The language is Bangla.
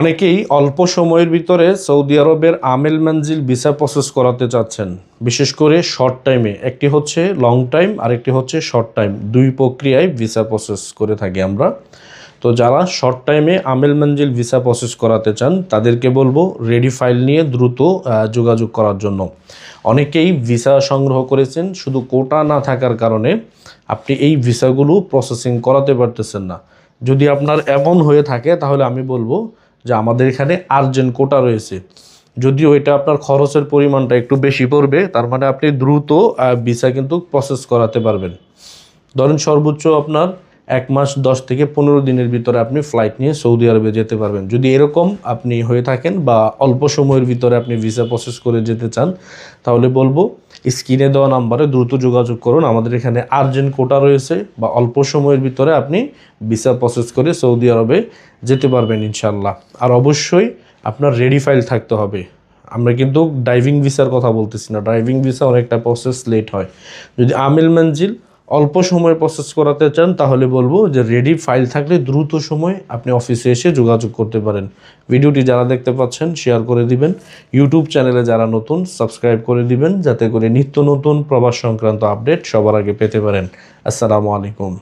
অনেকেই অল্প সময়ের ভিতরে সৌদি আরবের আমেল মঞ্জিল ভিসা প্রসেস করাতে চাচ্ছেন। বিশেষ করে শর্ট টাইমে। একটি হচ্ছে লং টাইম আর একটি হচ্ছে শর্ট টাইম। দুই প্রক্রিয়ায় ভিসা প্রসেস করে থাকি আমরা। তো যারা শর্ট টাইমে আমেল মঞ্জিল ভিসা প্রসেস করাতে চান, তাদেরকে বলব রেডি ফাইল নিয়ে দ্রুত যোগাযোগ করার জন্য। অনেকেই ভিসা সংগ্রহ করেছেন, শুধু কোটা না থাকার কারণে আপনি এই ভিসাগুলো প্রসেসিং করাতে পারতেছেন না। যদি আপনার এমন হয়ে থাকে, তাহলে আমি বলব যে আমাদের এখানে আর্জেন্ট কোটা রয়েছে। যদিও এটা আপনার খরচের পরিমাণটা একটু বেশি পড়বে, তার মানে আপনি দ্রুত ভিসা কিন্তু প্রসেস করাতে পারবেন। ধরেন সর্বোচ্চ আপনার এক মাস, দশ থেকে পনেরো দিনের ভিতরে আপনি ফ্লাইট নিয়ে সৌদি আরবে যেতে পারবেন। যদি এরকম আপনি হয়ে থাকেন বা অল্প সময়ের ভিতরে আপনি ভিসা প্রসেস করে যেতে চান, তাহলে বলব স্ক্রিনে দেওয়া নাম্বারে দ্রুত যোগাযোগ করুন। আমাদের এখানে আর্জেন্ট কোটা রয়েছে বা অল্প সময়ের ভিতরে আপনি ভিসা প্রসেস করে সৌদি আরবে যেতে পারবেন ইনশাল্লাহ আর অবশ্যই আপনার রেডি ফাইল থাকতে হবে। আমরা কিন্তু ড্রাইভিং ভিসার কথা বলতেছি না। ড্রাইভিং ভিসা অনেকটা প্রসেস লেট হয়। যদি আমিল মঞ্জিল অল্প সময় প্রসেস করাতে চান, তাহলে বলব যে রেডি ফাইল থাকলে দ্রুত সময় আপনি অফিসে এসে যোগাযোগ করতে পারেন। ভিডিওটি যারা দেখতে পাচ্ছেন শেয়ার করে দিবেন। ইউটিউব চ্যানেলে যারা নতুন সাবস্ক্রাইব করে দিবেন, যাতে করে নিত্য নতুন প্রবাস সংক্রান্ত আপডেট সবার আগে পেতে পারেন। আসসালামু আলাইকুম।